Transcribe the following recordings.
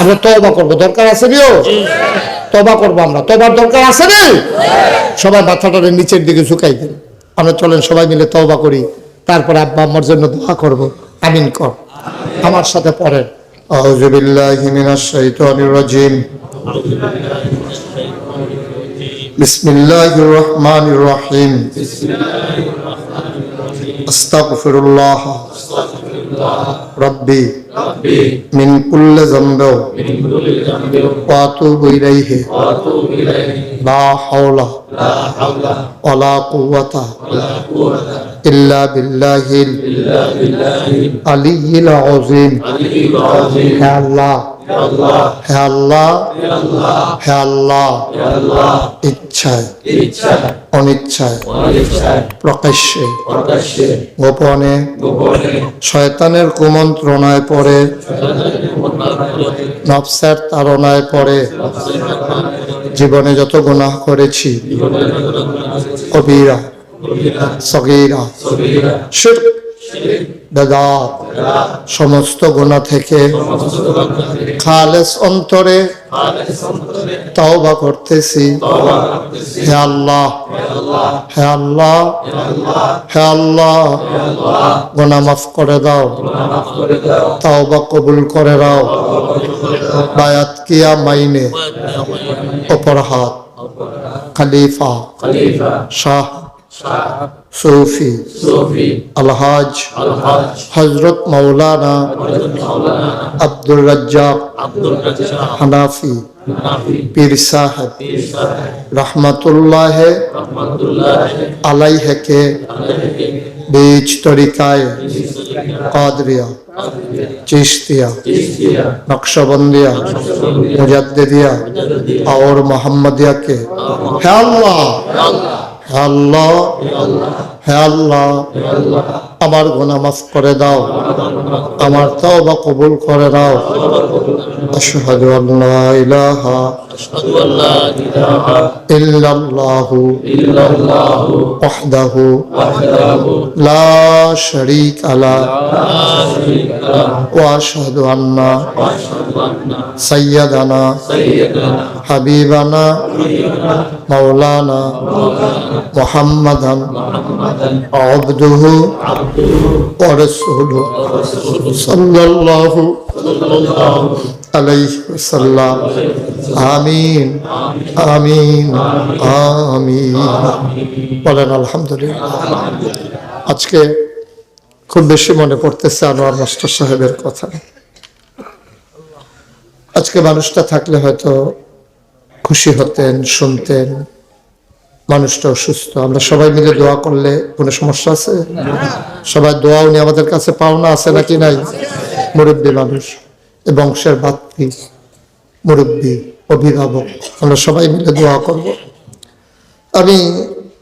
আমরা তবা করব। দরকার আছে রিও তবা করব আমরা। তবার দরকার আছে রে সবাই মাথাটা নিচের দিকে ঝুঁকাই দেন। আমরা চলেন সবাই মিলে তবা করি। তারপর আব্বা আম্মার জন্য দোয়া করব। আমিন কর। আমার সাথে পড়েন। বিল্লাহি মিনাশ শাইতানির রাজিম। বিসমিল্লাহির রহমানির রহিম। أستغفر الله ربي من كل ذنب وأتوب إليه. لا حول ولا قوة إلا بالله العلي العظيم. يا الله. ইচ্ছায় অনিচ্ছায় প্রকাশ্যে গোপনে শয়তানের কুমন্ত্রণায় জীবনে যত গুনাহ করেছি কবিরা সগীরা বেদাত, সমস্ত গুণা থেকে খালেস অন্তরে তাওবা করতেছি। হে আল্লাহ হে আল্লাহ হে আল্লাহ গুনাহ মাফ করে দাও, তাওবা কবুল করে দাও বায়াত কিয়া মাইনে অপর হাত, খলিফা, শাহ। সুফি আলহাজ হজরত মৌলানা আব্দুল রাজ্জাক হানাফি পীর সাহেব রহমতুল্লাহ আলাইহকে বীজ তরিকায় কাদরিয়া চিস্তিয়া নকশবন্দিয়া মুজাদ্দিদিয়া আর মোহাম্মদিয়াকে। হে আল্লাহ! আল্লাহ আল্লাহ, আমার গুনাহ মাফ করে দাও, আমার তওবা কবুল করে দাও। আশহাদু আল্লা ইলাহা লা হাবিবানা মাওলানা মুহাম্মাদান عبده ورسوله صلى الله عليه وسلم آمين آمين آمين বলেন আলহামদুলিল্লাহ আজকে খুব বেশি মনে পড়তেছে আনোয়ার মাস্টার সাহেবের কথা আজকে মানুষটা থাকলে হয়তো খুশি হতেন শুনতেন মানুষটা অসুস্থ। আমরা সবাই মিলে দোয়া করলে কোনো সমস্যা আছে? সবাই দোয়া উনি আমাদের কাছে পাওনা আছে নাকি নাই? মুরব্বী মানুষ বংশের বাত্রী মুরব্বী, অভিভাবক, আমরা সবাই মিলে দোয়া করব। আমি,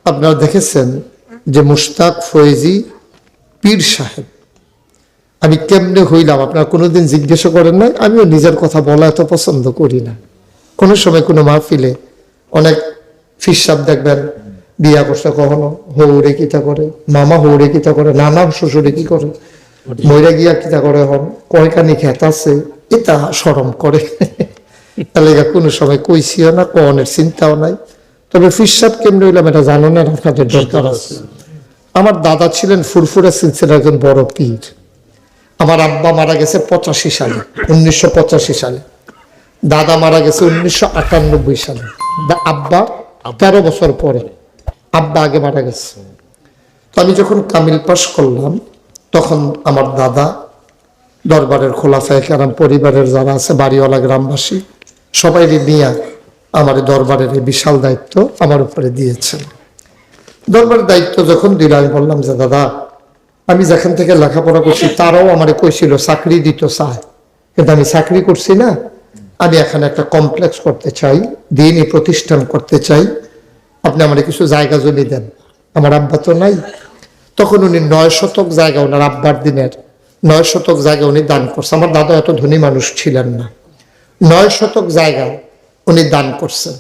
আপনারা দেখেছেন যে মুশতাক ফয়েজি পীর সাহেব। আমি কেমনে হইলাম? আপনারা কোনোদিন জিজ্ঞাসা করেন নাই? আমিও নিজের কথা বলা এত পছন্দ করি না। কোনো সময় কোনো মাহফিলে অনেক ফিসাব দেখবেন, বিয়া করছে কখনো হৌরে কিতা করে, মামা হৌরে কিতা করে, নানা শ্বশুরে কি করে, মইরা গিয়া কিতা করে হন, কয়খানি খেত আছে এটা সরম করে। তাহলে কোনো সময় কইছিও না কনের চিন্তাও নাই। তবে ফিসাব কেমনে হইলাম এটা জানো না আপনাদের দরকার আছে। আমার দাদা ছিলেন ফুরফুরা সিলসিলার একজন বড় পীর। আমার আব্বা মারা গেছে পঁচাশি সালে, উনিশশো পঁচাশি সালে। দাদা মারা গেছে উনিশশো আটানব্বই সালে। আব্বা তেরো বছর পরে আব্বা আগে মারা গেছে। তো আমি যখন কামিল পাশ করলাম, তখন আমার দাদা, দরবারের খোলাফায় কারাম পরিবারের যারা আছে, বাড়িওয়ালা গ্রামবাসী সবাই নিয়ে আমার দরবারের এই বিশাল দায়িত্ব আমার উপরে দিয়েছেন দরবারের দায়িত্ব যখন দিল, আমি বললাম যে, দাদা, আমি যেখান থেকে লেখাপড়া করছি, তারাও আমার কইছিল, চাকরি দিত চায়। কিন্তু আমি চাকরি করছি না আমি এখানে একটা কমপ্লেক্স করতে চাই, দিনই প্রতিষ্ঠান করতে চাই। আপনি আমার কিছু জায়গা জমি দেন। আমার আব্বা তো নাই। তখন উনি নয় শতক জায়গা ওনার আব্বার দিনের, নয় শতক জায়গা উনি দান করছে। আমার দাদা এত ধনী মানুষ ছিলেন না। নয় শতক জায়গা উনি দান করছেন।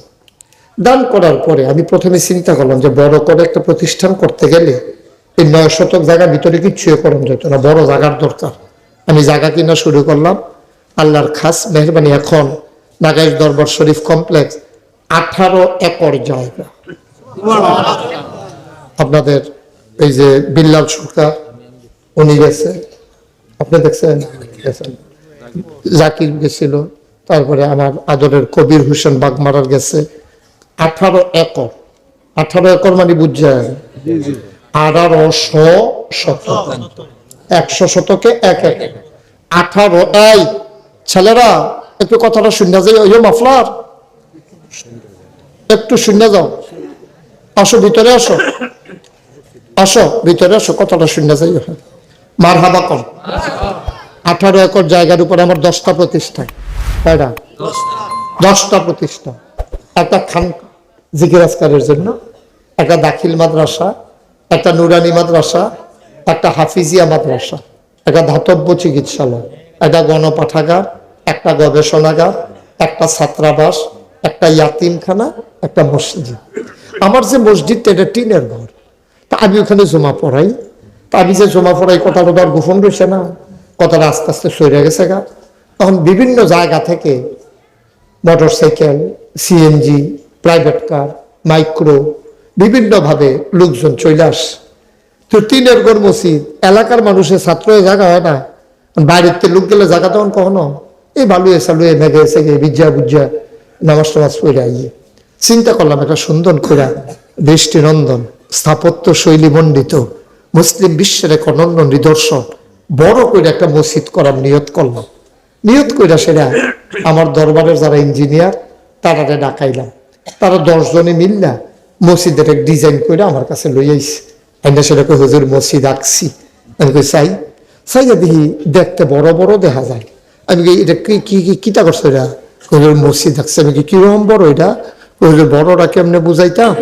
দান করার পরে আমি প্রথমে চিন্তা করলাম যে বড় করে একটা প্রতিষ্ঠান করতে গেলে এই নয় শতক জায়গার ভিতরে কিচ্ছু করানো যেত না, বড় জায়গার দরকার। আমি জায়গা কিনা শুরু করলাম। আল্লাহর খাস মেহরবানি এখন নাগাইশ দরবার শরীফ কমপ্লেক্স আঠারো একর জায়গা। আপনাদের এই যে বিল্লাল সরকার, উনি গেছে। আপনি দেখছেন? জাকির গেছিল, তারপরে আমার আদরের কবির হোসেন বাগমারার গেছে। আঠারো একর। আঠারো একর মানে বুঝছেন? আঠারোশো শতক। একশো শতকে এক এক আঠারো এই ছেলেরা, একটু কথাটা শুনে যাই। ওই মাফলার। একটু শুনে যাও। আসো, ভিতরে আসো। আসো, ভিতরে আসো, কথাটা শুনে যাই। মার হাবা কর। আঠারো একর জায়গার উপর আমার দশটা প্রতিষ্ঠা। কয়টা? দশটা প্রতিষ্ঠা। একটা খান জিকির আজকারের জন্য, একটা দাখিল মাদ্রাসা, একটা নুরানি মাদ্রাসা, একটা হাফিজিয়া মাদ্রাসা, একটা ধাতব্য চিকিৎসালয়, একটা গণপাঠাগার একটা গবেষণাগার, একটা ছাত্রাবাস, একটা ইয়াতিমখানা, একটা মসজিদ। আমার যে মসজিদটা, এটা টিনের ঘর। তা আমি ওখানে জমা পড়াই। তা আমি যে জমা পড়াই তো আর গোপন রয়েছে না। কথাটা আস্তে আস্তে সরে গেছে গা। তখন বিভিন্ন জায়গা থেকে motorcycle CNG, private car, micro, বিভিন্নভাবে লোকজন চলে আস। তো তিনের ঘর মসজিদ, এলাকার মানুষের ছাত্র জায়গা হয় না। বাইরের লোক গেলে জায়গা তখন কখনো এই বালু এসালু এ মেঘে এসে গে বিজ্জা বুজ্জা নামাজ টামাজ পড়ে আইয়ে। চিন্তা করলাম, একটা সুন্দর খোরা দৃষ্টিনন্দন, স্থাপত্য শৈলী মণ্ডিত, মুসলিম বিশ্বের এক অনন্য নিদর্শন, বড় করে একটা মসজিদ করার নিয়ত করলাম। নিয়ত কইরা সেটা আমার দরবারের যারা ইঞ্জিনিয়ার তারা ডাকাইলাম। তারা দশজনে মিললা মসজিদের এক ডিজাইন করে আমার কাছে লই আইছে। আমি সেটা কই, হুজুর, মসজিদ আঁকছি। আমি চাই চাইয়া দেখি দেখতে বড় বড় দেখা যায়। আমি এটা কি কি কিতা করছ এটা? হুজুর মসজিদ আঁকছে আমি কি কীরকম বড় এটা? হুজুর বড়টা কেমনে বুঝাইতাম?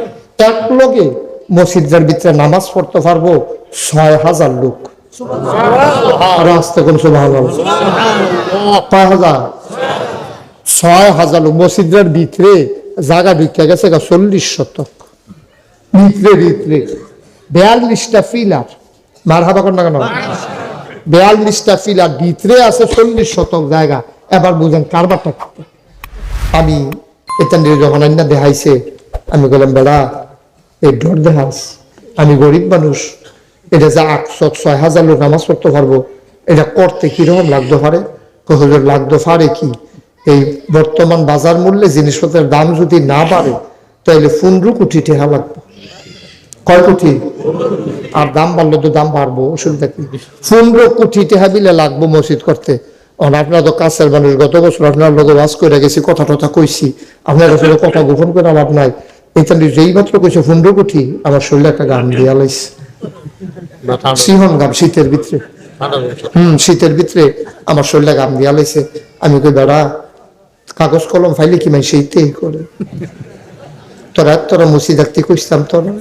এক লগে মসজিদের ভিতরে নামাজ পড়তে পারব ছয় হাজার লোক। ছয় হাজার। লোক। মসজিদের ভিতরে জায়গা গেছে চল্লিশ শতক। ভিতরে ভিতরে। বিয়াল্লিশটা ফিলার। মার হাবা না কেন? বিয়াল্লিশটা ফিলার ভিতরে আছে চল্লিশ শতক জায়গা। এবার বুঝেন কারবারটা কি? আমি এটা নিয়ে যখন আন্না দেখাইছে। আমি বললাম, বেড়া, এই ডর দেখাস। আমি গরিব মানুষ। এটা যে আটশো ছয় হাজার লোক নামাজ পড়তে পারব, এটা করতে কীরকম লাগতে পারে? হুজুর, লাগতে পারে কি? এই বর্তমান বাজার মূল্যে জিনিসপত্রের দাম যদি না বাড়ে তাহলে পনেরো কোটি টাকা লাগবে। কয় কোটি? আর দাম বাড়লে তো দাম বাড়বো অসুবিধা কি? পনেরো কোটি টাকা বিলে লাগবো মসজিদ করতে। আপনার তো কাছের মানুষ গত বছর আপনার লোক বাস করে গেছি কথা টথা কইছি। আপনার আসলে কথা গোপন করে লাভ নাই। এখানে যেই মাত্র কইছে পনেরো কোটি আমার শরীরে একটা গান দিয়া লাইছে। সিহন গাম শীতের ভিতরে। হম শীতের ভিতরে আমার শরীরে গাম দিয়া লাইছে। আমি কই বেড়া কাগজ কলম ফাইলে কি মাই সেইতেই করে? তোরা তোরা মুসি দেখতে কইতাম তোরা।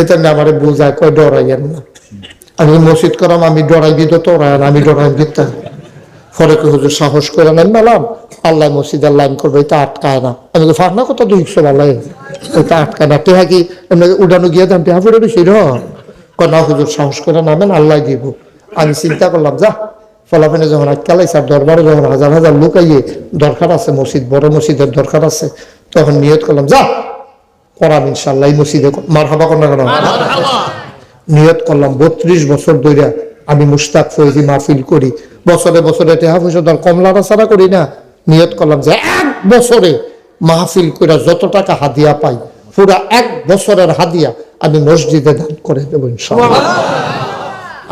এটা আমারে বুঝায়, কয় ডরাইয়েন না। আমি মসজিদ করাম, আমি ডরাই দিত, তোরা আর আমি ডরাই দিতাম। কে হুজুর, সাহস করে নেন মেলাম আল্লাহ মসজিদের লাইন করবে, এটা আটকায় না। আমি তো ফাঁক না কত দুইশো আল্লাহ এটা আটকায় না। টেহা কি, এমনি উড়ানো গিয়ে দাম টেহা পড়ে বেশি না, হুজুর, সাহস করে নামেন আল্লাহ দিব। আমি চিন্তা করলাম, যা ফলাফেনে যখন আটকালাই স্যার দরবারে যখন হাজার হাজার লোক আইয়ে, দরকার আছে মসজিদ, বড় মসজিদের দরকার আছে। তখন নিয়ত করলাম, যা করাম ইনশাল্লাহ এই মসজিদে মার হাবা না কেন? নিয়ত করলাম বত্রিশ বছর ধরে আমি মুস্তাক ফৈজি মাহফিল করি। বছরে বছরে টেহা পয়সা ধর কমলাটা ছাড়া করি না। নিয়ত করলাম যে এক বছরে মাহফিল করে যত টাকা হাদিয়া পাই পুরা এক বছরের হাদিয়া আমি মসজিদে দান করে দেবো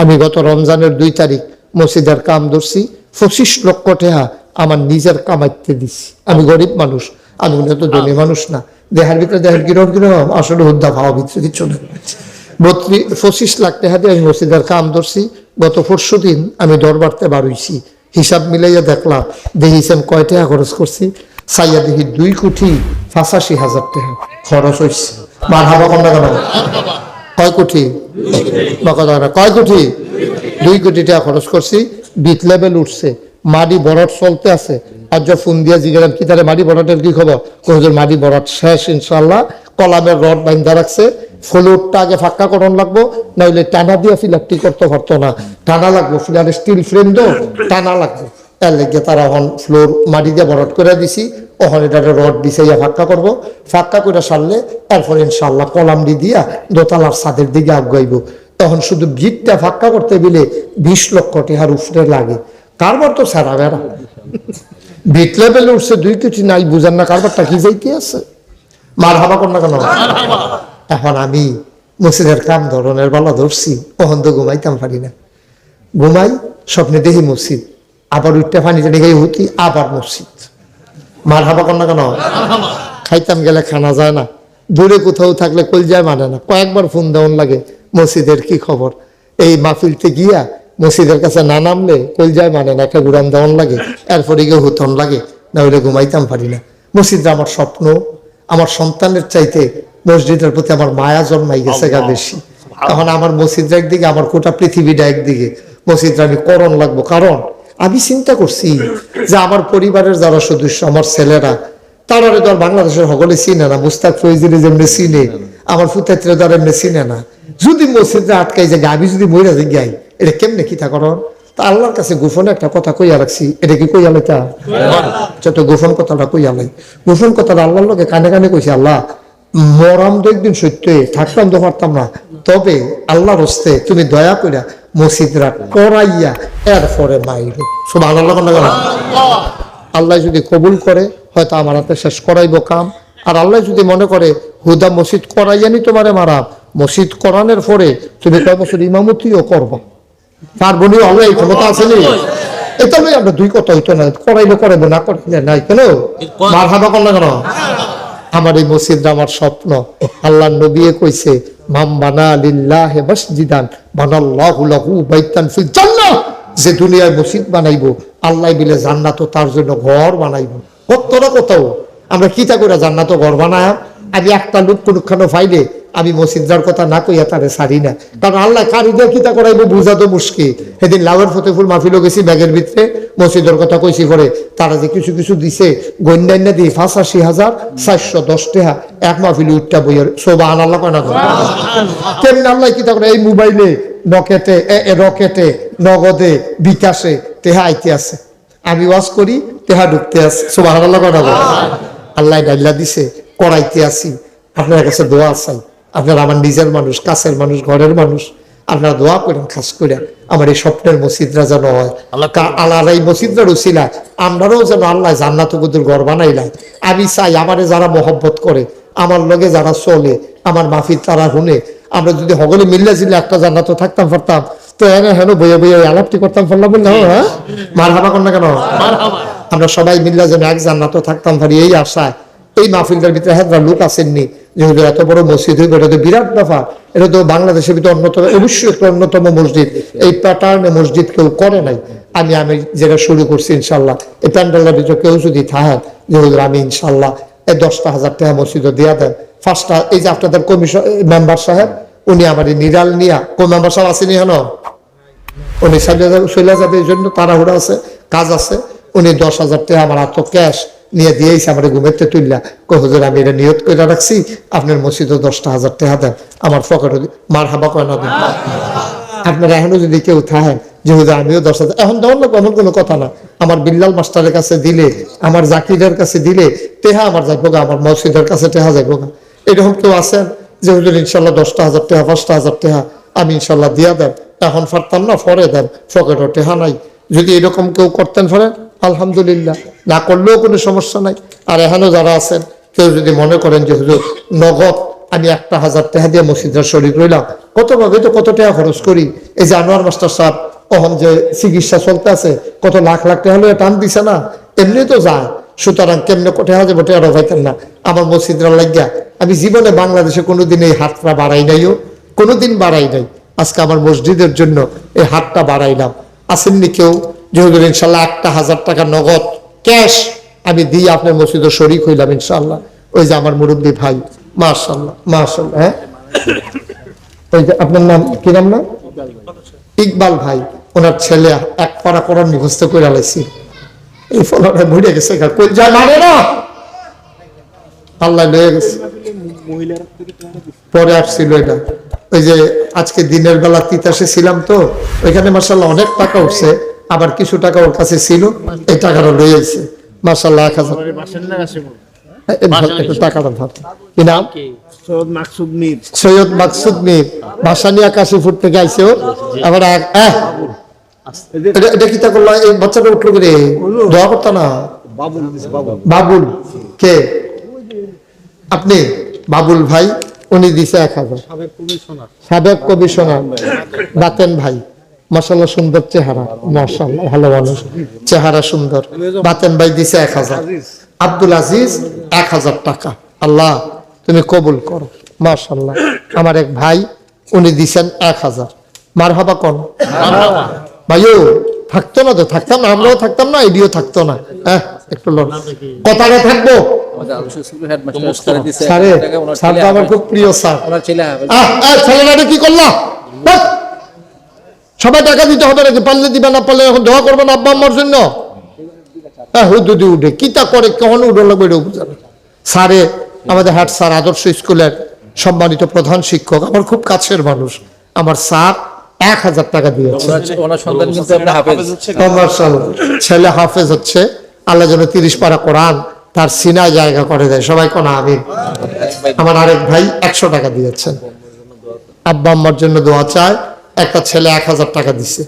আমি গত রমজানের দুই তারিখ মসজিদের কাম ধরছি পঁচিশ লক্ষ টাকা আমার নিজের কামাইতে দিছি। আমি গরিব মানুষ আমি তো ধনী মানুষ না। দেহার ভিতরে দেহের গিরম গিরম আসলে হুদ্দা খাওয়া ভিতরে কিছু নেই। বত্রিশ, পঁচিশ লাখ টাকা দিয়ে আমি মসজিদের কাম ধরছি। গত পরশু দিন আমি দরবারতে বাড়ইছি হিসাব মিলাইয়া দেখলাম দেখিছেন কয় টাকা খরচ করছি? সাইয়া দেখি দুই কোটি পঁচাশি হাজার টাকা খরচ হয়েছে মার হাবা কম কেন? কয় কোটি? কয় কোটি? দুই কোটি টাকা খরচ করছি। বিট লেভেল উঠছে। মাটি বরফ চলতে আছে। আর যখন ফোন দিয়া জিজ্ঞাসা কি তাহলে মাটি বরটের কি খবর? হুজুর, মাটি বরট শেষ ইনশাল্লাহ কলামের রড বাইন্ধা রাখছে। ফ্লোরটা আগে ফাঁকা করন লাগবো নাহলে টানা দিয়ে ফিলারটি করতে পারতো না। টানা লাগবো, ফিলারের স্টিল ফ্রেম দো টানা লাগবে। এর লেগে তারা এখন ফ্লোর মাটি দিয়ে বরট করে দিছি। ওখানে এটা রড বিছাইয়া ফাঁকা করব। ফাঁকা করে সারলে এরপর ইনশাল্লাহ কলাম দিয়া দোতলার ছাদের দিকে আগাইব। তখন শুধু ভিতটা ফাঁকা করতে গেলে বিশ লক্ষ টাকার উফরে লাগে। কারবার তো সারা বেড়া। লেভেলে উঠছে দুই কোটি নাই বুঝেন না কারবারটা কি যাইতে আছে? মার হাবা কর না কেন? এখন আমি মসজিদের কাম ধরনের বেলা ধরছি ঘুমাইতাম পারি না। ঘুমাই স্বপ্নে দেখি মসজিদ আবার উঠতে পানি গাই হতি আবার মসজিদ মার হাবা কর না কেন? খাইতাম গেলে খানা যায় না। দূরে কোথাও থাকলে কল যায় মানে না। কয়েকবার ফোন দেওয়ান লাগে মসজিদের কি খবর? এই মাহফিলতে গিয়া মসজিদের কাছে না নামলে কল যায় মানে না একটা গুড়ান দেওয়ান লাগে এরপরে গিয়ে হুতন লাগে না হলে ঘুমাইতাম পারি না। মসজিদটা আমার স্বপ্ন আমার সন্তানের চাইতে মসজিদের প্রতি আমার মায়া জন্মাই গেছে গা বেশি। এখন আমার মসজিদটা একদিকে আমার গোটা পৃথিবীটা একদিকে। মসজিদটা আমি করণ লাগবো কারণ আমি চিন্তা করছি যে আমার পরিবারের যারা সদস্য আমার ছেলেরা তারা তো আর বাংলাদেশের সকলে চিনে না মুস্তাক ফৈজিরে যেমনি চিনে আমার ফুতাত্রে তারা এমনি চিনে না। যদি মসজিদে আটকাই যে আমি যদি মহিলা যে গাই, এটা কেমনে কি তা করন? তা আল্লাহর কাছে গোপনে একটা কথা কইয়া রাখছি, এটা কি কইয়া লাই তা যত গোপন কথাটা কইয়া লাই। গোপন কথাটা আল্লাহর লোকে কানে কানে কইছে, আল্লাহ, মরাম তো একদিন সত্যি, থাকতাম তো পারতাম না। তবে আল্লাহর হস্তে তুমি দয়া কইরা মসজিদরা করাইয়া এরপরে মাইর সব আল্লাহ আল্লাহ যদি কবুল করে, হয়তো আমার হাতে শেষ করাইব কাম। আর আল্লাহ যদি মনে করে, হুদা মসজিদ করাইয়া করাইয়ানি তোমারে মারাম। মসজিদ করানোর পরে তুমি কয় বছর ইমামতিও করবা? বলি আল্লাহ এই ক্ষমতা আছে নি? এটা লই আমরা দুই কথা হইতো না করাইলে করাইবো না করাইলে নাই। কেন? মার হাবা কেন? আমার এই মসজিদটা আমার স্বপ্ন। আল্লাহ নবী কইছে মাম বানা লিল্লাহ মসজিদান বানাল্লাহু লাহু বাইতান ফিল জান্নাহ। যে দুনিয়ায় মসজিদ বানাইবো আল্লাহ বিলে জান্নাতও তার জন্য ঘর বানাইবো। কতটা কোথাও আমরা কিতা করে জান্নাতও ঘর বানায়? আমি একটা লোক কোনখানে ফাইলে, আমি মসজিদার কথা না কইয়া তারে সারি না। কারণ আল্লাহ কারিদের কিতা করাইবো বুঝা তো মুশকিল। সেদিন লাউয়ের ফতেফুল মাহফিলও গেছি, ব্যাগের ভিতরে মসজিদের কথা কইছি করে তারা যে কিছু কিছু দিছে গন্যান্য দিয়ে পাঁচাশি হাজার চারশো দশ টাকা এক মাহফিল উঠটা বইয়ের সোবা আল্লাহ কয় না করে। কেমন আল্লাহ কিতা করে? এই মোবাইলে নকেটে রকেটে, নগদে, বিকাশে তেহা আইতে আছে। আমি ওয়াজ করি তেহা ঢুকতে আছে। সোবা আল্লাহ কয় না করে। আল্লাহ ডাইলা দিছে করাইতে আসি আপনার কাছে দোয়া চাই। আপনার আমার নিজের মানুষ কাছের মানুষ ঘরের মানুষ আপনারা দোয়া করেন খাস করে আমার এই স্বপ্নের মসজিদরা যেন হয়। আল্লাহর এই মসজিদরা রসিলা আমরাও যেন আল্লাহ জান্নাত কুদুর ঘর বানাইলাই আমি চাই আমারে যারা মহব্বত করে আমার লগে যারা চলে আমার মাফির তারা শুনে আমরা যদি সকলে মিললে জিলে একটা জান্নাত থাকতাম পারতাম তো হেন হেন বইয়ে বইয়ে আলাপটি করতাম পারলাম বললে হ্যাঁ মার হাবা কর না কেন? আমরা সবাই মিললে যেন এক জান্নাত থাকতাম পারি এই আশায় এই মাহফিলটার ভিতরে হাজার লোক আসেননি। যেহেতু এত বড় মসজিদ হইবে, এটা তো বিরাট ব্যাপার। এটা তো বাংলাদেশের ভিতরে অন্যতম, অবশ্যই একটা অন্যতম মসজিদ। এই প্যাটার্নে মসজিদ কেউ করে নাই। আমি আমি যেটা শুরু করছি ইনশাল্লাহ এই প্যান্ডেলের ভিতরে কেউ যদি থাকেন যেহেতু আমি ইনশাল্লাহ এই দশটা হাজার টাকা মসজিদে দিয়া দেন। ফার্স্টটা এই যে আপনাদের কমিশন মেম্বার সাহেব, উনি আমার নিরাল নিয়া, কোন মেম্বার সাহেব আসেনি হেন উনি চলে যাবে জন্য তাড়াহুড়া আছে, কাজ আছে। উনি দশ হাজার টাকা আমার হাত ক্যাশ নিয়ে দিয়েছে, আমার ঘুমেতে তুললা কই, হুজুর, আমি এটা নিয়ত করে রাখছি, আপনার মসজিদে দশটা হাজার টাকা দেন। আমার পকেটে মার হাবা কয় না দেন। আপনারা এখনও যদি কেউ থাকেন, যে হুজুর, আমিও দশ হাজার এখন দেওয়ার লোক এমন কোনো কথা না। আমার বিল্লাল মাস্টারের কাছে দিলে, আমার জাকিরের কাছে দিলে তেহা আমার যাইবো আমার মসজিদের কাছে টেহা যাইবো। এরকম কেউ আছেন যে, হুজুর, ইনশাল্লাহ দশটা হাজার টাকা পাঁচটা হাজার টাকা আমি ইনশাল্লাহ দিয়া দেন। এখন পারতাম না, পরে দেন। পকেটও টেহা নাই। যদি এরকম কেউ করতেন পারেন আলহামদুলিল্লাহ। না করলেও কোনো সমস্যা নাই। আর এখানেও যারা আছেন, কেউ যদি মনে করেন যে, হুজুর, নগদ আমি একটা হাজার টাকা দিয়ে মসজিদের শরীর রইলাম। কত ভাবে তো কত টাকা খরচ করি? এই যে আনোয়ার মাস্টার সাহেব, অহম যে চিকিৎসা চলতে আছে, কত লাখ লাখ টাকা হলে টান দিছে না? এমনি তো যায়। সুতরাং কেমনে কোটে হাজার বটে আরও পাইতেন না। আমার মসজিদরা লাগিয়া, আমি জীবনে বাংলাদেশে কোনোদিন এই হাতটা বাড়াই নাইও। কোনোদিন বাড়াই নাই। আজকে আমার মসজিদের জন্য এই হাতটা বাড়াইলাম। আসেননি কেউ? যেহেতু ইনশাল্লাহ একটা হাজার টাকা নগদ, ক্যাশ আমি দিয়ে আপনার মসজিদে শরিক হইলাম, ইনশাল্লাহ। ওই যে আমার মুরব্বী ভাই মার্শাল্লাহ মার্শাল্লাহ হ্যাঁ? আপনার নাম, কি নাম না ইকবাল ভাই, ওনার ছেলে, এক পাড়া কোরআন মুখস্থ করে আলাইছি এই ফলটা ভরে গেছে মানে আল্লাহ লয়ে গেছে। পরে আসছিল এটা। ওই যে আজকে দিনের বেলা তিতাসে ছিলাম তো, ওইখানে মাসাল্লাহ অনেক টাকা উঠছে। আবার কিছু টাকা ওর কাছে ছিল এই টাকাটা রয়েছে মাসাল্লাহ এক হাজার। এ, ধর, একটু টাকাটা ধর। কি নাম? সৈয়দ মাকসুদ মির। সৈয়দ মাকসুদ মির। ভাসানিয়া কাশীপুর থেকে আইছে আবার এটা- এটা কি তা করল? এই বাচ্চাটা উঠল করে? দোয়া করতো না? বাবুল বাবুল। বাবুল। কে? আপনি? বাবুল ভাই উনি দিছে এক হাজার। সাবেক কমিশনার। বাতেন ভাই। মাসাল্লাহ সুন্দর চেহারা মাসাল্লাহ ভালো মানুষ। চেহারা সুন্দর। বাতেন ভাই দিছে এক হাজার। আব্দুল আজিজ এক হাজার টাকা। আল্লাহ তুমি কবুল করো। মাশাল্লাহ আমার এক ভাই উনি দিছেন এক হাজার। মার হবা কোন ভাইও থাকতো না তো থাকতাম না আমরাও থাকতাম না এডিও থাকতো না। হ্যাঁ একটু লোন কথাটা থাকব? স্যারে আমার খুব প্রিয় স্যার। ছেলেরা কি করলা? বাস। সবাই টাকা দিতে হবে নাকি? পারলে দিবে না পারলে এখন দোয়া করবে না আব্বা আম্মার জন্য? হ্যাঁ হুদুদি উঠে কি তা করে? কখন উঠে লাগবে এটা বুঝা নেই। স্যারে আমাদের হাট স্যার আদর্শ স্কুলের সম্মানিত প্রধান শিক্ষক আমার খুব কাছের মানুষ। আমার স্যার এক হাজার টাকা দিয়েছে। ছেলে হাফেজ হচ্ছে আল্লাহ যেন তিরিশ পারা কোরআন তার সিনায় জায়গা করে দেয়। সবাই কোন আমিন। আমার আরেক ভাই একশো টাকা দিয়েছেন। আব্বা আম্মার জন্য দোয়া চায়। একটা ছেলে এক হাজার টাকা দিছে।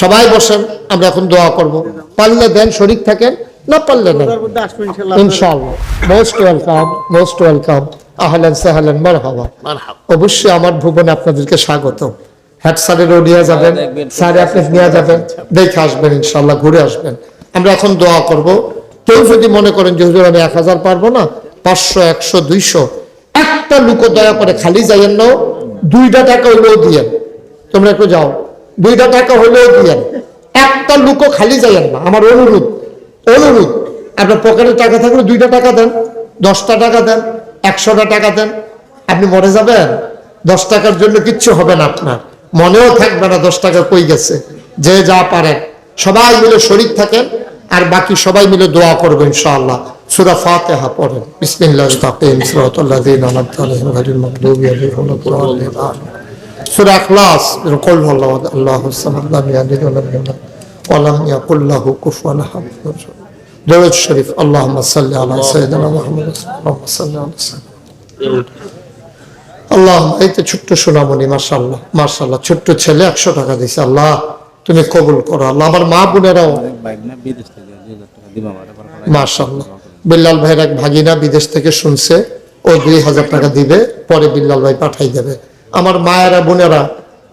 সবাই বসেন আমরা এখন দোয়া করব। পারলে দেন শরিক থাকেন না পারলে দেন মধ্যে আসবে ইনশাল্লাহ ইনশাআল্লাহ। মোস্ট ওয়েলকাম মোস্ট ওয়েলকাম আহলেন সাহলেন মারহাবা। অবশ্যই আমার ভুবনে আপনাদেরকে স্বাগত স্যারেরও নিয়ে যাবেন। স্যারে আপনি নিয়ে যাবেন। দেখে আসবেন ইনশাআল্লাহ ঘুরে আসবেন। আমরা এখন দোয়া করব। কেউ যদি মনে করেন যে হুজুর আমি এক হাজার পারব না পাঁচশো একশো দুইশো। একটা লুকো দয়া করে খালি যাইয়েন নাও দুইটা টাকা হইলেও দিয়েন। তোমরা একটু যাও। দুইটা টাকা হইলেও দিয়েন একটা লুকো খালি যাইয়েন না। আমার অনুরোধ অনুরোধ। আপনার পকেটে টাকা থাকলে দুইটা টাকা দেন, দশটা টাকা দেন, একশোটা টাকা দেন। আপনি মরে যাবেন। দশ টাকার জন্য কিচ্ছু হবে না আপনার। মনেও থাকবে না দশ টাকা কই গেছে। যে যা পারেন সবাই মিলে শরিক থাকেন আর বাকি সবাই মিলে দোয়া করবেন, ইনশাআল্লাহ। সূরা ফাতিহা পড়েন। আলাইহিম আলাইহিম সূরা ইখলাস কুল হুয়াল্লাহু আল্লাহুস সামাদ লাম ইয়ালিদ ওয়া লাম ইউলাদ ওয়া লাম ইয়াকুল লাহু কুফুয়ান আহাদ দরুদ শরীফ আল্লাহ, এই তো ছোট্ট মার্শাল্লাহ মার্শাল্লাহ ছোট্ট ছেলে একশো টাকা দিছে, আল্লাহ, তুমি কবুল করো, আল্লাহ, আমার মা বোনেরাও মার্শাল্লাহ বিল্লাল ভাইয়ের এক ভাগিনা বিদেশ থেকে শুনছে, ও দুই হাজার টাকা দিবে, পরে বিল্লাল ভাই পাঠাই দেবে। আমার মায়েরা বোনেরা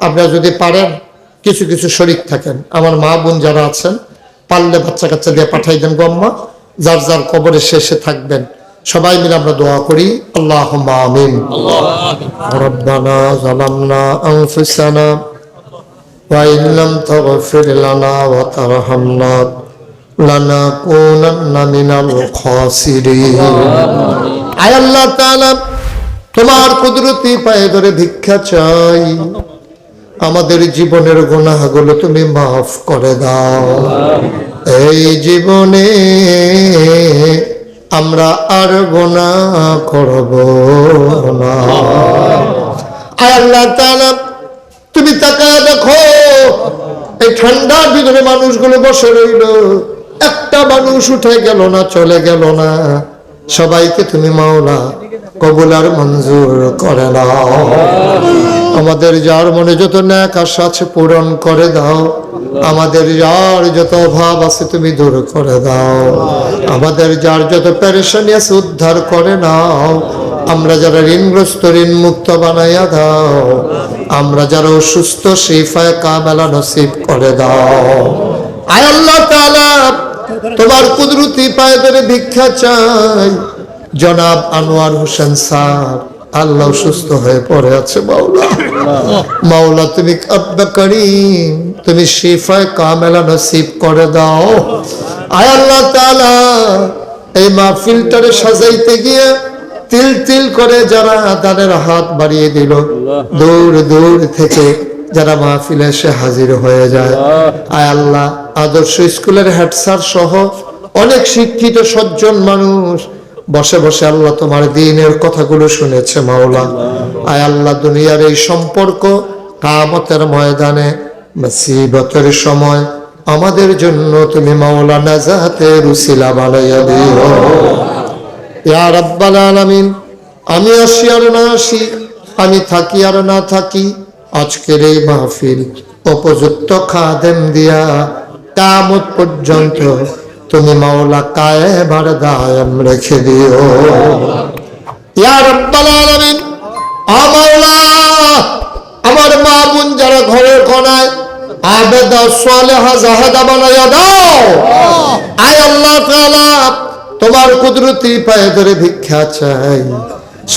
আপনারা যদি পারেন কিছু কিছু শরিক থাকেন আমার মা বোন যারা আছেন পারলে বাচ্চা কাচ্চা দিয়ে পাঠাই দেন গম্মা যার যার কবরের শেষে থাকবেন সবাই মিলে আমরা দোয়া করি আল্লাহ আমিন ربنا ظلمنا أنفسنا وإن لم تغفر لنا وترحمنا لنكونن من الخاسرين আয় আল্লাহ তাআলা তোমার কুদরতি পায়ে ধরে ভিক্ষা চাই। আমাদের জীবনের গুনাহগুলো তুমি মাফ করে দাও। এই জীবনে আমরা আর গুনাহ করব না। আল্লাহ তুমি তাকায় দেখো, এই ঠান্ডার ভিতরে মানুষগুলো বসে রইল। একটা মানুষ উঠে গেল না, চলে গেল না। সবাইকে তুমি মাওলা কবুল আর মঞ্জুর করে দাও। আমাদের যার মনে যত ন্যাক আশা আছে পূরণ করে দাও। আমাদের যার যত অভাব আছে তুমি দূর করে দাও। আমাদের যার যত পেরেশানি আছে উদ্ধার করে নাও। আমরা যারা ঋণগ্রস্ত ঋণ মুক্ত বানাইয়া দাও। আমরা যারা অসুস্থ শিফায় কামেলা নসিব করে দাও। আয় আল্লাহ তাআলা তোমার কুদরতি পায়ে ধরে ভিক্ষা চাই। জনাব আনোয়ার হোসেন স্যার, আল্লাহ সুস্থ হয়ে পড়ে আছে, মাওলা। মাওলা, তুমি আব্বা তুমি শিফায় কামেলা নসিব করে দাও। আয় আল্লাহ তাআলা, এই মাহফিলটারে সাজাইতে গিয়ে তিল তিল করে যারা দানের হাত বাড়িয়ে দিল, দূর দূর থেকে যারা মাহফিলে এসে হাজির হয়ে যায়। আয় আল্লাহ আদর্শ স্কুলের হেড স্যার সহ অনেক শিক্ষিত, সজ্জন মানুষ। বসে বসে আল্লাহ তোমার দিনের কথাগুলো শুনেছে মাওলা। আয় আল্লাহ দুনিয়ার এই সম্পর্ক কামতের ময়দানে, মুসিবতের সময় আমাদের জন্য তুমি মাওলা নাজাতের উসিলা বানাইয়া দিও। ইয়া রাব্বাল আলামিন, আমি আসি আর না আসি, আমি থাকি আর না থাকি, আজকের এই মাহফিল উপযুক্ত খাদেম দিয়া কামত পর্যন্ত তুমি মাওলা কায়ে বার দায়াম রেখে দিও। আমার মা বোন যারা ঘরের আল্লাহ তাআলা, তোমার কুদরতি পায়ে ধরে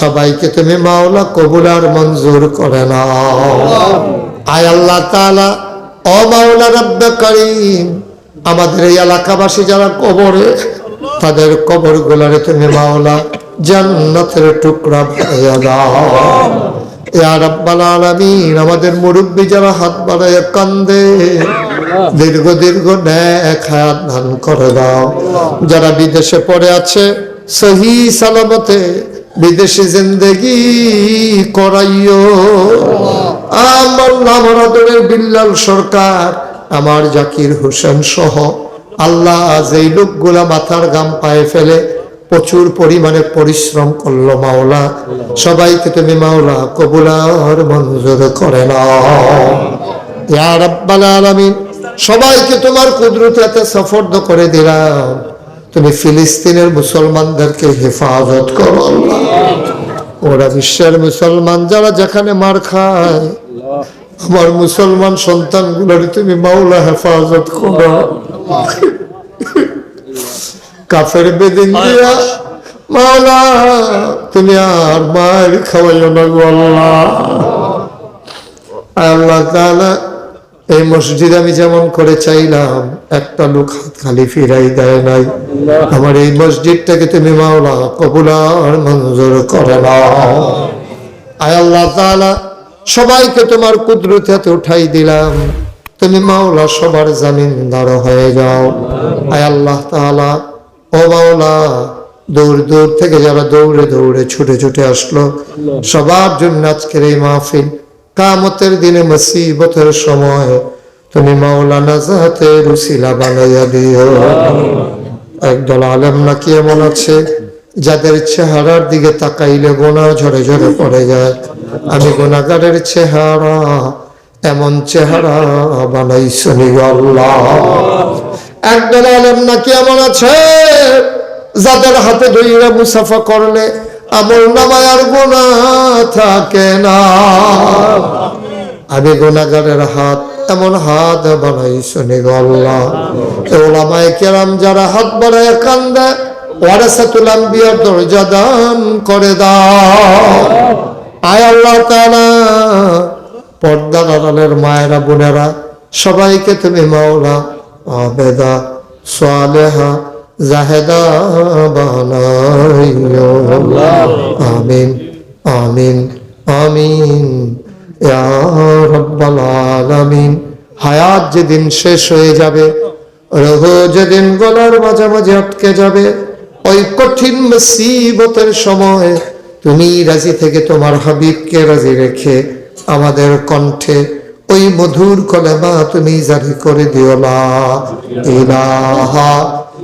সবাইকে তুমি মাওলা কবুল আর মঞ্জুর করে নাও। আয় আল্লাহ তাআলা আমাদের এই এলাকাবাসী যারা কবরে, তাদের কবর গুলারে তুমি মাওলা জান্নাতের টুকরা ভাইয়া দাও। আমাদের মুরব্বী যারা হাত বাড়ায় কান্দে, দীর্ঘ দীর্ঘ ন্যাক হায়াত করে দাও। যারা বিদেশে পড়ে আছে, সহি সালামতে বিদেশি জিন্দেগি করাইও। আমার আদরের বিল্লাল সরকার, আমার জাকির হোসেন সহ আল্লাহ যেই লোকগুলা মাথার গাম পায়ে ফেলে, প্রচুর পরিমাণে পরিশ্রম করল মাওলা। সবাইকে তুমি মাওলা কবুলার মঞ্জুর করে রাব্বাল সবাইকে তোমার কুদরতে সফর্দ করে দিলাম। তুমি ফিলিস্তিনের মুসলমানদেরকে হেফাজত করো আল্লাহ। ওরা বিশ্বের মুসলমান, যারা যেখানে মার খায়। আমার মুসলমান সন্তানগুলোর তুমি মাওলা হেফাজত করো। কাফের বেদিন দিয়া, মাওলা, তুমি আর মায়ের খাওয়াইও না গো আল্লাহ। আল্লাহ তাআলা এই মসজিদ আমি যেমন করে চাইলাম, একটা লোক হাত খালি ফিরাই দেয় নাই। আমার এই মসজিদটাকে তুমি মাওলা কবুলার মঞ্জুর করে নাও আয় আল্লাহ সবাইকে তোমার কুদরত হাতে উঠাই দিলাম। তুমি মাওলা সবার জামিনদার হয়ে যাও। আয় আল্লাহ তাআলা, ও মাওলা, দূর দূর থেকে যারা দৌড়ে দৌড়ে ছুটে ছুটে আসলো, সবার জন্য আজকের এই মাহফিল কামতের দিনে মুসিবতের সময় তুমি মাওলা নাজাতে রুসিলা বানাইয়া দিও। একদল আলেম নাকি এমন আছে, যাদের চেহারার দিকে তাকাইলে গোনা ঝরে ঝরে পড়ে যায়। আমি গোনাগারের চেহারা, এমন চেহারা বানাইছনি গো আল্লাহ। একদল আলেম নাকি এমন আছে, যাদের হাতে ধইরা মুসাফা করলে আমল নামায় আর গোনা থাকে না। আমি গোনাগারের হাত, এমন হাত বানাই শুনি গো আল্লাহ। ওলামায়ে কেরাম যারা হাত বাড়ায় কান্দে দরজা দান করে দাও। আয় আল্লাহ মায়েরা, বোনেরা, সবাইকে তুমি মাওলা, আবেদা, সালেহা জাহেদা আমিন আমিন আমিন। হায়াত যেদিন শেষ হয়ে যাবে, রোহ যেদিন গলার মাঝামাঝি আটকে যাবে, ওই কঠিন মুসিবতের সময় তুমি রাজি থেকে তোমার হাবিবকে রাজি রেখে আমাদের কণ্ঠে ওই মধুর কলেমা তুমি জারি করে দিও। ইলাহা